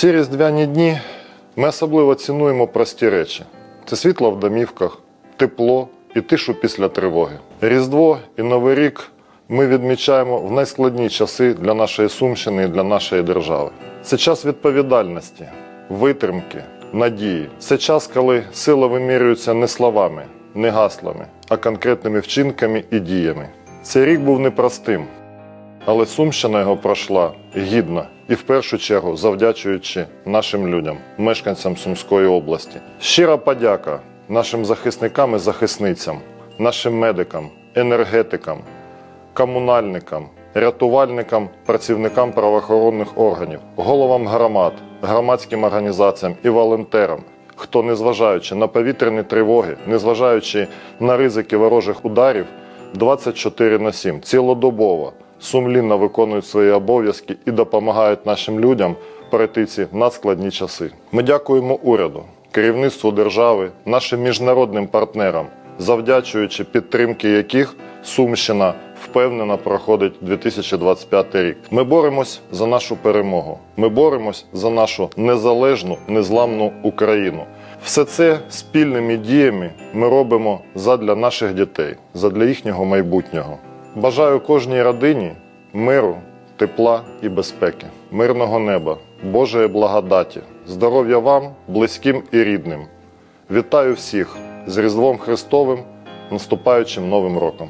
ці різдвяні дні ми особливо цінуємо прості речі: це світло в домівках, тепло і тишу після тривоги. Різдво і Новий рік ми відмічаємо в найскладні часи для нашої Сумщини і для нашої держави. Це час відповідальності, витримки, надії. Це час, коли сила вимірюється не словами, не гаслами, а конкретними вчинками і діями. Цей рік був непростим, але Сумщина його пройшла гідно і в першу чергу завдячуючи нашим людям, мешканцям Сумської області. Щира подяка нашим захисникам і захисницям, нашим медикам, енергетикам, комунальникам, рятувальникам, працівникам правоохоронних органів, головам громад, громадським організаціям і волонтерам, хто, незважаючи на повітряні тривоги, незважаючи на ризики ворожих ударів, 24 на 7, цілодобово, сумлінно виконують свої обов'язки і допомагають нашим людям пройти ці надскладні часи. Ми дякуємо уряду, керівництву держави, нашим міжнародним партнерам, завдячуючи підтримки яких Сумщина впевнено проходить 2025 рік. Ми боремось за нашу перемогу. Ми боремось за нашу незалежну, незламну Україну. Все це спільними діями ми робимо задля наших дітей, задля їхнього майбутнього. Бажаю кожній родині миру, тепла і безпеки, мирного неба, Божої благодаті, здоров'я вам, близьким і рідним. Вітаю всіх з Різдвом Христовим, наступаючим Новим роком.